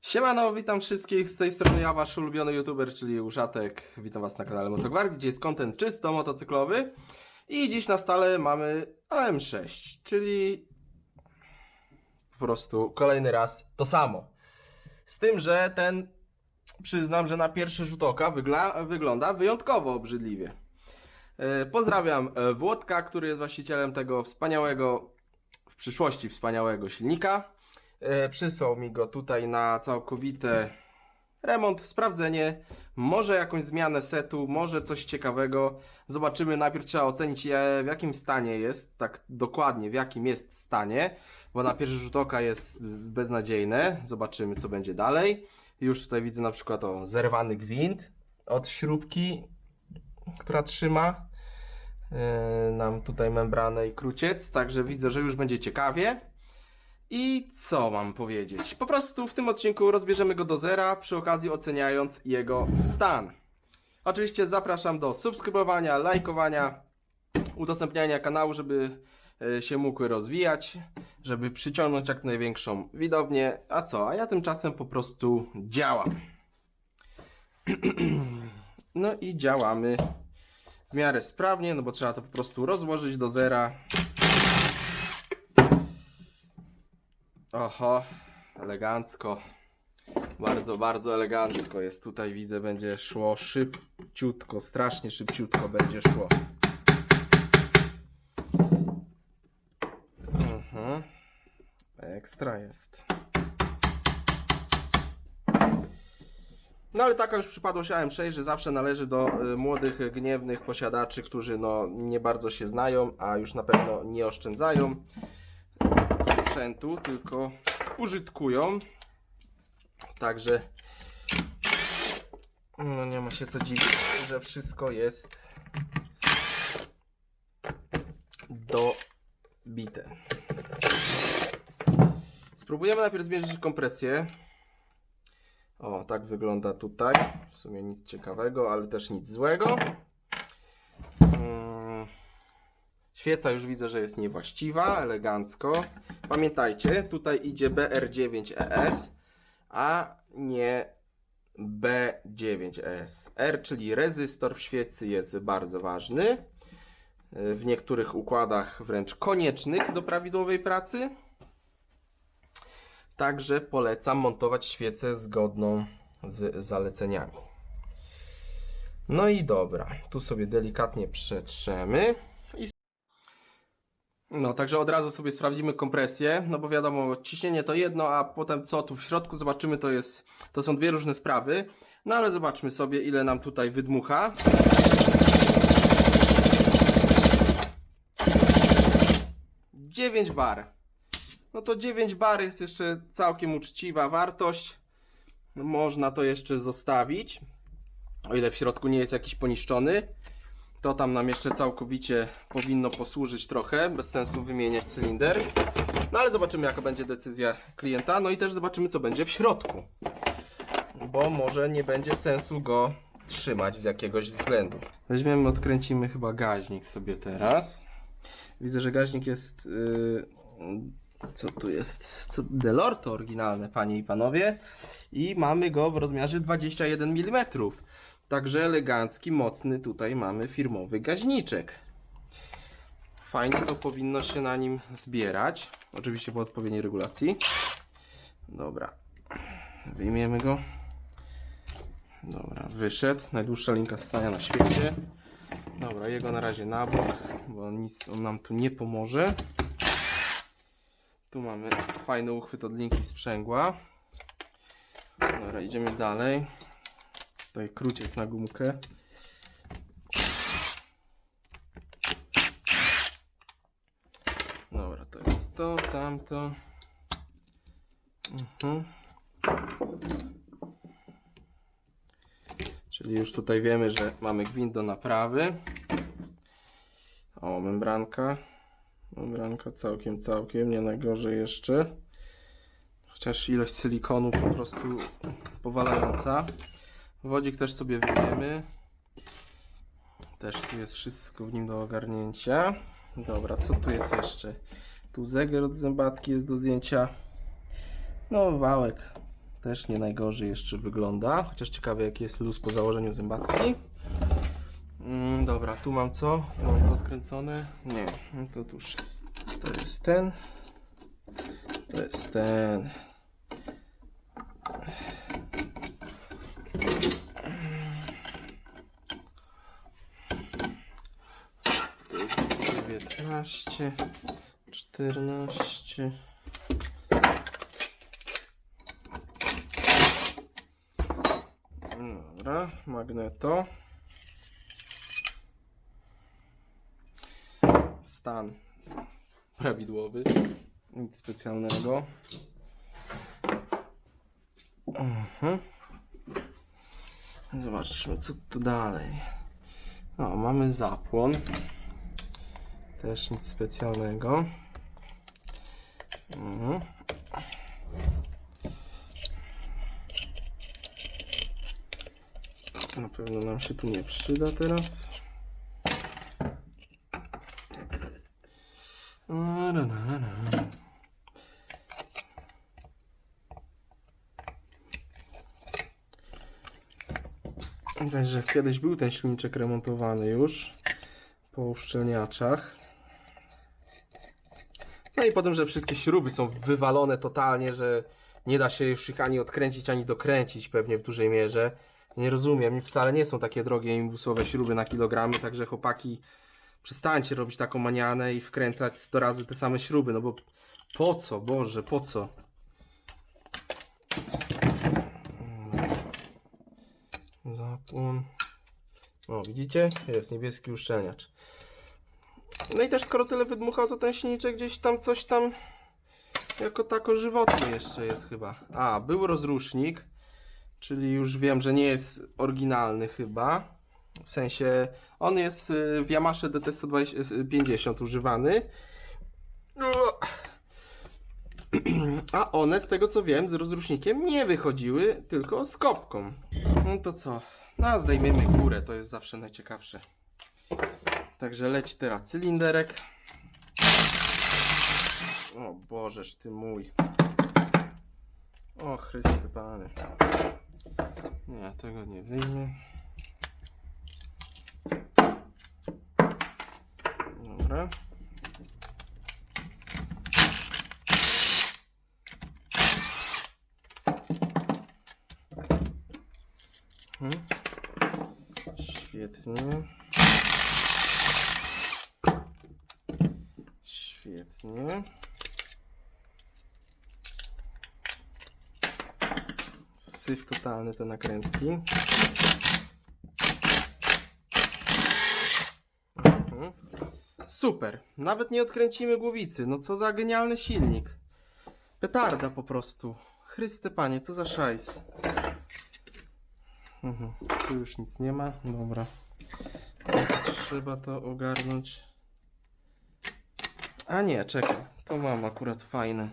Siemano, witam wszystkich, z tej strony ja, wasz ulubiony youtuber, czyli Uszatek. Witam was na kanale Motogwardii, gdzie jest content czysto motocyklowy. I dziś na stole mamy AM6, czyli po prostu kolejny raz to samo. Z tym, że ten, przyznam, że na pierwszy rzut oka wygla, wygląda wyjątkowo obrzydliwie. E, Pozdrawiam e, Włodka, który jest właścicielem tego wspaniałego, w przyszłości wspaniałego silnika. E, Przysłał mi go tutaj na całkowite remont, sprawdzenie, może jakąś zmianę setu, może coś ciekawego. Zobaczymy, najpierw trzeba ocenić je, w jakim stanie jest, tak dokładnie w jakim jest stanie, bo na pierwszy rzut oka jest beznadziejne. Zobaczymy, co będzie dalej. Już tutaj widzę na przykład o zerwany gwint od śrubki, która trzyma e, nam tutaj membranę i kruciec, także widzę, że już będzie ciekawie. I co mam powiedzieć? Po prostu w tym odcinku rozbierzemy go do zera, przy okazji oceniając jego stan. Oczywiście zapraszam do subskrybowania, lajkowania, udostępniania kanału, żeby e, się mógł rozwijać, żeby przyciągnąć jak największą widownię. A co? A ja tymczasem po prostu działam. No i działamy w miarę sprawnie, no bo trzeba to po prostu rozłożyć do zera. Oho, elegancko. Bardzo, bardzo elegancko jest tutaj, widzę, będzie szło szybciutko, strasznie szybciutko będzie szło. Mhm. Ekstra jest. No ale taka już przypadłość AM6, że zawsze należy do y, młodych, gniewnych posiadaczy, którzy no nie bardzo się znają, a już na pewno nie oszczędzają sprzętu, tylko użytkują. Także no nie ma się co dziwić, że wszystko jest dobite. Spróbujemy najpierw zmierzyć kompresję. O, tak wygląda tutaj. W sumie nic ciekawego, ale też nic złego. Mm. Świeca już widzę, że jest niewłaściwa, elegancko. Pamiętajcie, tutaj idzie BR9ES, a nie B9ES. R, czyli rezystor w świecy jest bardzo ważny. W niektórych układach wręcz koniecznych do prawidłowej pracy. Także polecam montować świecę zgodną z zaleceniami. No i dobra, tu sobie delikatnie przetrzemy. No, także od razu sobie sprawdzimy kompresję, no bo wiadomo, ciśnienie to jedno, a potem co tu w środku zobaczymy, to jest, to są dwie różne sprawy. No ale zobaczmy sobie, ile nam tutaj wydmucha. Dziewięć bar. No to 9 bar jest jeszcze całkiem uczciwa wartość. Można to jeszcze zostawić. O ile w środku nie jest jakiś poniszczony, to tam nam jeszcze całkowicie powinno posłużyć trochę. Bez sensu wymieniać cylinder. No ale zobaczymy, jaka będzie decyzja klienta. No i też zobaczymy, co będzie w środku. Bo może nie będzie sensu go trzymać z jakiegoś względu. Weźmiemy, odkręcimy chyba gaźnik sobie teraz. Widzę, że gaźnik jest. Yy, co tu jest? Co, Delorto oryginalne, panie i panowie. I mamy go w rozmiarze 21 mm. Także elegancki, mocny tutaj mamy firmowy gaźniczek. Fajnie to powinno się na nim zbierać. Oczywiście po odpowiedniej regulacji. Dobra. Wyjmiemy go. Dobra, wyszedł. Najdłuższa linka ssania na świecie. Dobra, jego na razie na bok, bo nic on nam tu nie pomoże. Tu mamy fajny uchwyt od linki sprzęgła. Dobra, idziemy dalej. Tutaj kruciec na gumkę. Dobra, to jest to, tamto. Mhm. Czyli już tutaj wiemy, że mamy gwint do naprawy. O, membranka. Membranka całkiem, całkiem, nie najgorzej jeszcze. Chociaż ilość silikonu po prostu powalająca. Wodzik też sobie wyjmiemy. Też tu jest wszystko w nim do ogarnięcia. Dobra, co tu jest jeszcze? Tu zegar od zębatki jest do zdjęcia. No, wałek też nie najgorzej jeszcze wygląda. Chociaż ciekawe, jaki jest luz po założeniu zębatki. Mm, dobra, tu mam co? Mam to odkręcone? Nie, no to tuż. To jest ten. To jest ten. To jest 19, 14. Dobra, magneto. Stan prawidłowy, nic specjalnego. Mhm. Zobaczmy, co tu dalej. Mamy zapłon. Też nic specjalnego. Mhm. Na pewno nam się tu nie przyda teraz. Na, na, na. Widać, że kiedyś był ten silniczek remontowany już po uszczelniaczach. I potem, że wszystkie śruby są wywalone totalnie, że nie da się już ani odkręcić, ani dokręcić pewnie w dużej mierze. Nie rozumiem, wcale nie są takie drogie imbusowe śruby na kilogramy, także chłopaki przestańcie robić taką manianę i wkręcać 100 razy te same śruby, no bo po co, Boże, po co? Zapłon. O, widzicie? Jest niebieski uszczelniacz. No i też skoro tyle wydmuchał, to ten silniczek gdzieś tam coś tam jako tako żywotny jeszcze jest chyba. A, był rozrusznik, czyli już wiem, że nie jest oryginalny chyba. W sensie on jest y, w Yamasze DT150 używany. No. A one, z tego co wiem, z rozrusznikiem nie wychodziły, tylko z kopką. No to co? No, zdejmiemy górę, to jest zawsze najciekawsze. Także leci teraz cylinderek. O Bożeż ty mój. O Chryste Panie. Nie, tego nie wyjmę. Dobra. Mhm. Świetnie. Świetnie. Syf totalny te nakrętki. Mhm. Super. Nawet nie odkręcimy głowicy. No co za genialny silnik. Petarda po prostu. Chryste panie, co za szajs. Mhm. Tu już nic nie ma. Dobra. Trzeba to ogarnąć. A nie, czekaj. To mam akurat fajny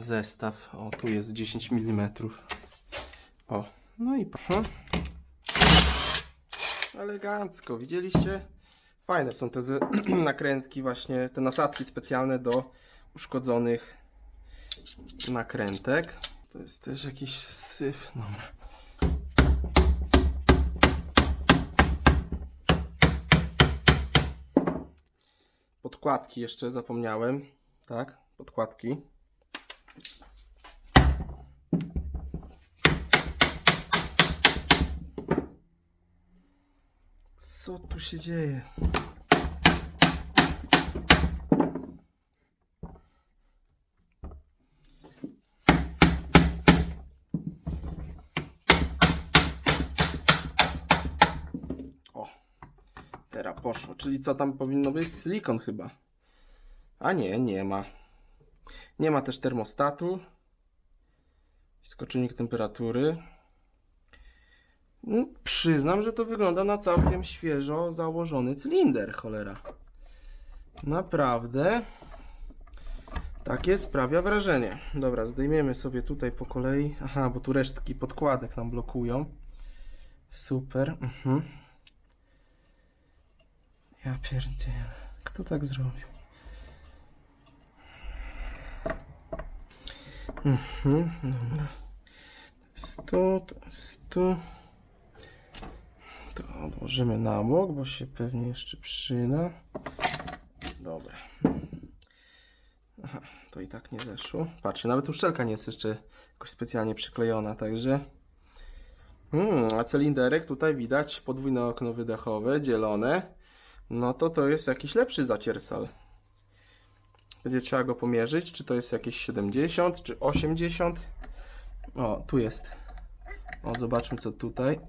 zestaw. O, tu jest 10 mm. O, no i proszę. Elegancko, widzieliście? Fajne są te nakrętki właśnie, te nasadki specjalne do uszkodzonych nakrętek. To jest też jakiś syf. Dobra. Podkładki jeszcze zapomniałem. Tak, podkładki. Co tu się dzieje? O, teraz poszło. Czyli co tam powinno być? Silikon chyba. A nie, nie ma. Nie ma też termostatu. Skoczynnik temperatury. No, przyznam, że to wygląda na całkiem świeżo założony cylinder, cholera. Naprawdę. Takie sprawia wrażenie. Dobra, zdejmiemy sobie tutaj po kolei. Aha, bo tu resztki podkładek nam blokują. Super. Mhm. Ja pierdzielę. Kto tak zrobił? Mhm, dobra. Sto, to sto. To odłożymy na bok, bo się pewnie jeszcze przyda. Dobra. Aha, to i tak nie zeszło. Patrzcie, nawet uszczelka nie jest jeszcze jakoś specjalnie przyklejona, także... Hmm, a cylinderek tutaj widać podwójne okno wydechowe, dzielone. No to to jest jakiś lepszy zaciersal. Będzie trzeba go pomierzyć, czy to jest jakieś 70, czy 80. O, tu jest. O, zobaczmy co tutaj.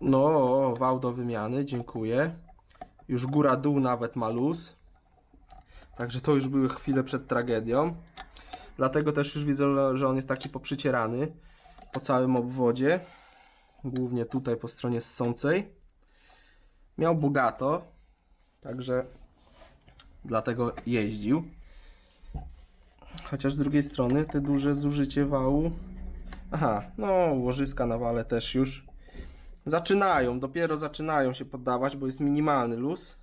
No, wał do wymiany, dziękuję. Już góra-dół nawet ma luz. Także to już były chwile przed tragedią. Dlatego też już widzę, że on jest taki poprzycierany po całym obwodzie. Głównie tutaj po stronie ssącej. Miał bogato, także dlatego jeździł. Chociaż z drugiej strony te duże zużycie wału. Aha, no łożyska na wale też już zaczynają, dopiero zaczynają się poddawać, bo jest minimalny luz.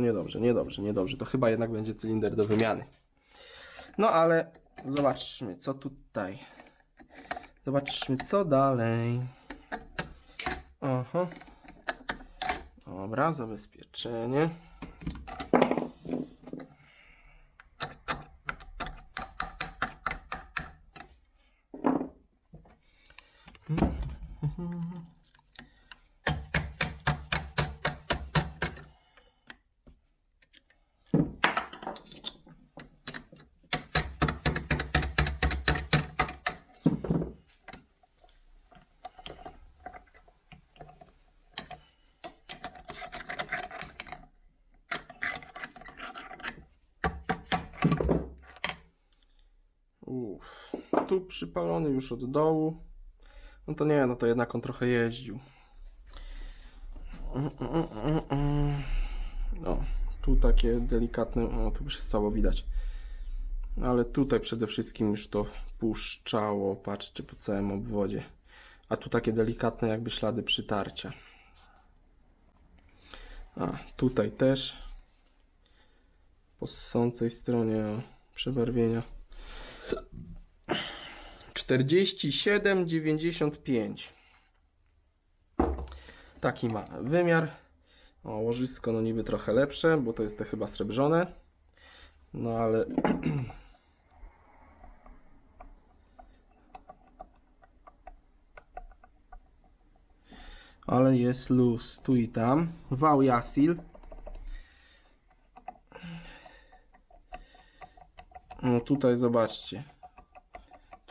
No niedobrze, niedobrze, niedobrze. To chyba jednak będzie cylinder do wymiany. No ale zobaczmy, co tutaj. Zobaczmy, co dalej. Aha. Dobra, zabezpieczenie. Uff, tu przypalony już od dołu. No to nie, no to jednak on trochę jeździł. No, tu takie delikatne, o tu już cało widać. Ale tutaj przede wszystkim już to puszczało, patrzcie po całym obwodzie. A tu takie delikatne jakby ślady przytarcia. A, tutaj też. Po ssącej stronie przebarwienia. 47,95 Taki ma wymiar. O, łożysko no niby trochę lepsze, bo to jest te chyba srebrzone. No ale ale jest luz tu i tam. Wał Yasil. No tutaj zobaczcie.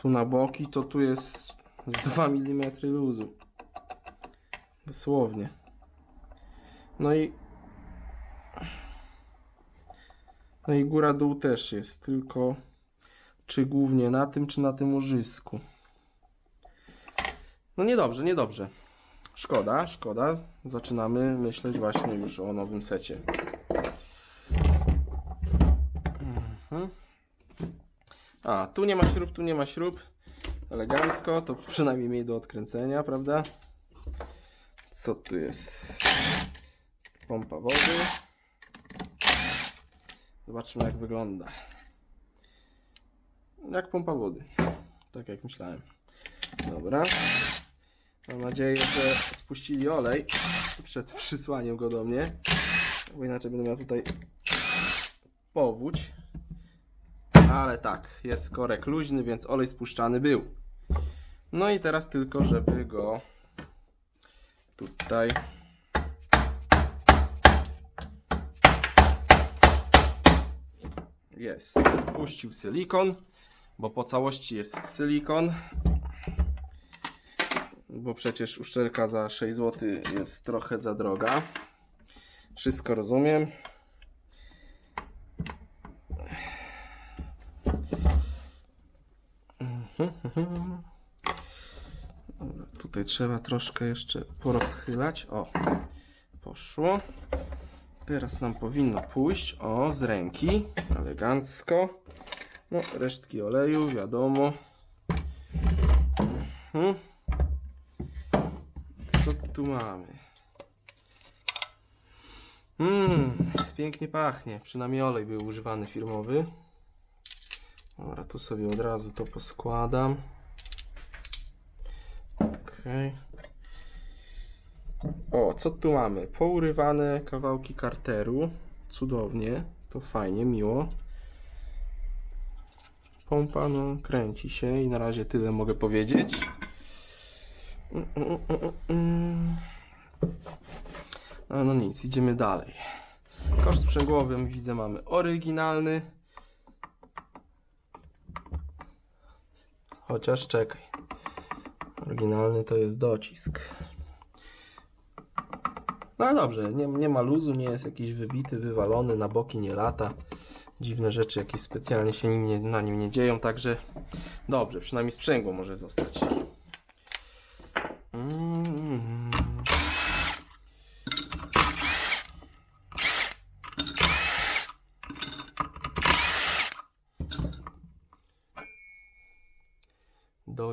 Tu na boki to tu jest z 2 mm luzu. Dosłownie. No i no i góra dół też jest, tylko czy głównie na tym, czy na tym łożysku. No niedobrze, niedobrze. Szkoda, szkoda. Zaczynamy myśleć właśnie już o nowym secie. Mhm. A, tu nie ma śrub, tu nie ma śrub. Elegancko, to przynajmniej mniej do odkręcenia, prawda? Co tu jest? Pompa wody. Zobaczmy jak wygląda. Jak pompa wody. Tak jak myślałem. Dobra. Mam nadzieję, że spuścili olej przed przysłaniem go do mnie. Bo inaczej będę miał tutaj powódź. Ale tak, jest korek luźny, więc olej spuszczany był. No i teraz tylko, żeby go tutaj jest. Puścił silikon, bo po całości jest silikon. Bo przecież uszczelka za 6 zł jest trochę za droga. Wszystko rozumiem. Mhm, Tutaj trzeba troszkę jeszcze porozchylać. O, poszło. Teraz nam powinno pójść. O, z ręki. Elegancko. No, resztki oleju, wiadomo. Mhm. tu mamy? Mmm, pięknie pachnie. Przynajmniej olej był używany firmowy. Dobra, tu sobie od razu to poskładam. Okej. O, co tu mamy? Pourywane kawałki karteru. Cudownie. To fajnie, miło. Pompa, no, kręci się i na razie tyle mogę powiedzieć. No, no nic, idziemy dalej. Kosz sprzęgłowy widzę mamy oryginalny. Chociaż czekaj. Oryginalny to jest docisk. No ale dobrze, nie, nie ma luzu, nie jest jakiś wybity, wywalony, na boki nie lata. Dziwne rzeczy jakieś specjalnie się nim nie, na nim nie dzieją, także dobrze, przynajmniej sprzęgło może zostać. Mm.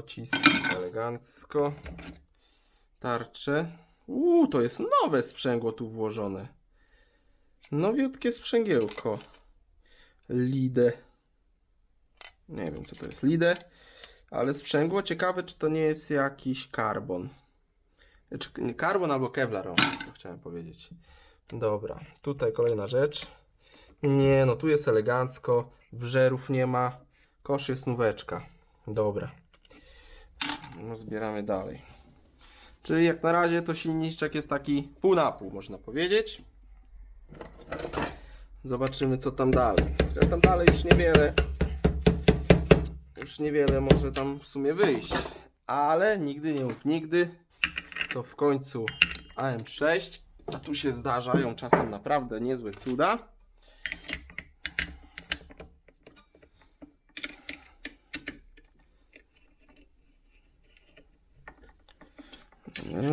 Docisk elegancko. Tarcze. Uuu, to jest nowe sprzęgło tu włożone. Nowiutkie sprzęgiełko. Lide. Nie wiem co to jest Lide, ale sprzęgło ciekawe czy to nie jest jakiś karbon. Czy karbon albo kevlar, o, to chciałem powiedzieć. Dobra, tutaj kolejna rzecz. Nie, no tu jest elegancko, wżerów nie ma, kosz jest nóweczka. Dobra. No zbieramy dalej. Czyli jak na razie to silniczek jest taki pół na pół, można powiedzieć. Zobaczymy co tam dalej. Chociaż tam dalej już niewiele. Już niewiele może tam w sumie wyjść. Ale nigdy nie mów nigdy. To w końcu AM6. A tu się zdarzają czasem naprawdę niezłe cuda.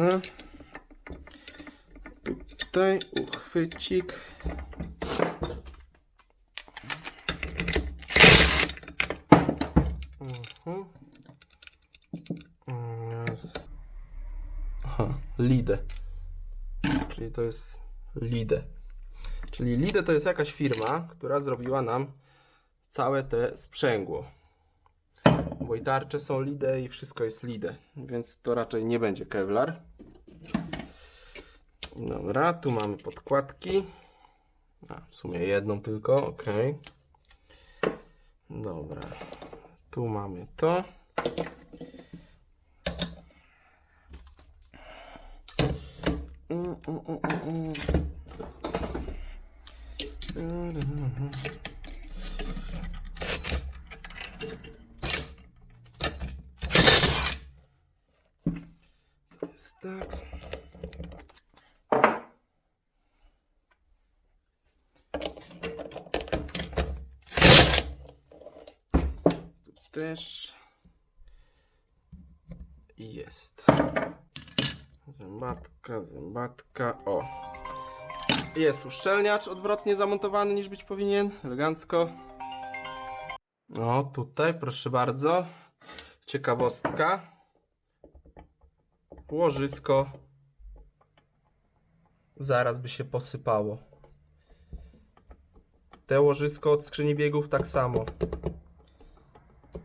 Dobra. Tutaj uchwycik. Mhm. Lide. Czyli to jest Lide. Czyli Lide to jest jakaś firma, która zrobiła nam całe te sprzęgło. Bo i tarcze są Lide i wszystko jest Lide, więc to raczej nie będzie Kevlar. Dobra, tu mamy podkładki. A, w sumie jedną tylko, ok. Dobra, tu mamy to. Jest tak. Tu też jest. Zębatka, zębatka. O. Jest uszczelniacz odwrotnie zamontowany niż być powinien. Elegancko. O, tutaj proszę bardzo. Ciekawostka. Łożysko. Zaraz by się posypało. Te łożysko od skrzyni biegów tak samo.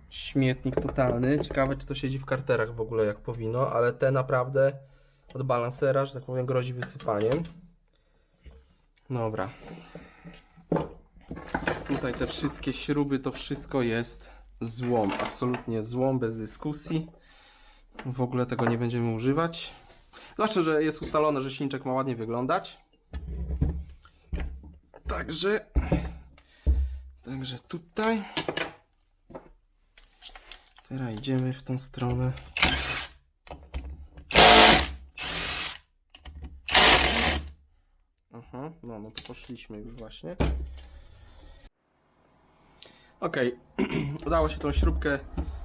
Śmietnik totalny. Ciekawe, czy to siedzi w karterach w ogóle jak powinno, ale te naprawdę od balansera, że tak powiem, grozi wysypaniem. Dobra. Tutaj te wszystkie śruby, to wszystko jest złom. Absolutnie złom, bez dyskusji. W ogóle tego nie będziemy używać. Zwłaszcza, że jest ustalone, że silniczek ma ładnie wyglądać. Także. Także tutaj. Teraz idziemy w tą stronę. Aha, no, no to poszliśmy już właśnie. Ok, udało się tą śrubkę.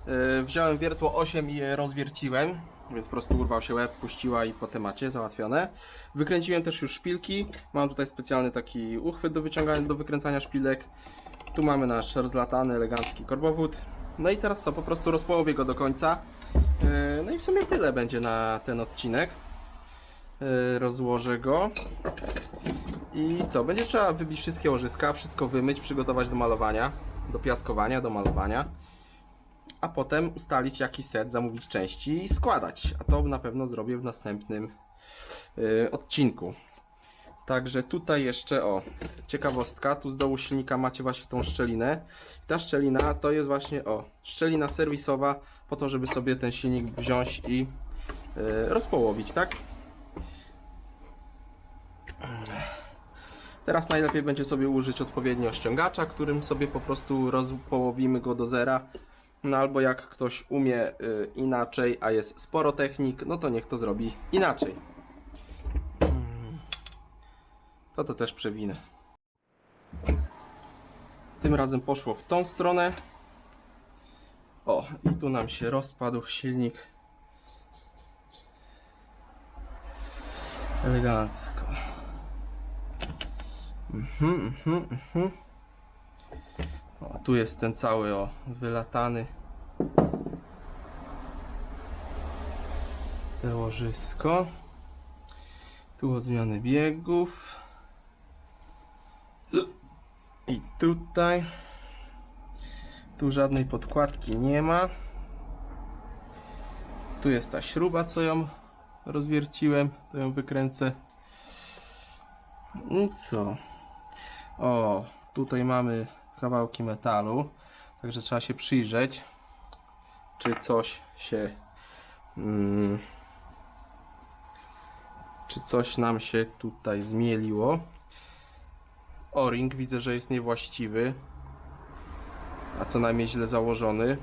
e, wziąłem wiertło 8 i je rozwierciłem, więc po prostu urwał się łeb, puściła i po temacie załatwione. Wykręciłem też już szpilki. Mam tutaj specjalny taki uchwyt do wyciągania, do wykręcania szpilek. Tu mamy nasz rozlatany, elegancki korbowód. No i teraz co, po prostu rozpołowię go do końca. E, No i w sumie tyle będzie na ten odcinek. Yy, rozłożę go. I co? Będzie trzeba wybić wszystkie łożyska, wszystko wymyć, przygotować do malowania, do piaskowania, do malowania. A potem ustalić jaki set, zamówić części i składać. A to na pewno zrobię w następnym yy, odcinku. Także tutaj jeszcze, o, ciekawostka, tu z dołu silnika macie właśnie tą szczelinę. Ta szczelina to jest właśnie, o, szczelina serwisowa po to, żeby sobie ten silnik wziąć i yy, rozpołowić, tak? Teraz najlepiej będzie sobie użyć odpowiednio ściągacza, którym sobie po prostu rozpołowimy go do zera. No albo jak ktoś umie y, inaczej, a jest sporo technik, no to niech to zrobi inaczej. Mm. To to też przewinę. Tym razem poszło w tą stronę. O, i tu nam się rozpadł silnik. Elegancko. Mhm, mhm, mhm. O, tu jest ten cały o, wylatany. Te łożysko. Tu od zmiany biegów. I tutaj. Tu żadnej podkładki nie ma. Tu jest ta śruba, co ją rozwierciłem. To ją wykręcę. I co? O, tutaj mamy kawałki metalu, także trzeba się przyjrzeć, czy coś się, mm, czy coś nam się tutaj zmieliło. O-ring widzę, że jest niewłaściwy, a co najmniej źle założony,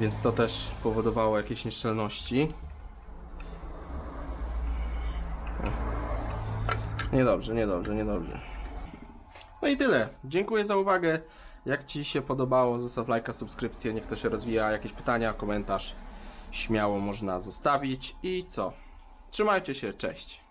więc to też powodowało jakieś nieszczelności. Niedobrze, niedobrze, niedobrze. No i tyle. Dziękuję za uwagę. Jak Ci się podobało, zostaw lajka, subskrypcję, niech to się rozwija. Jakieś pytania, komentarz śmiało można zostawić. I co? Trzymajcie się, cześć.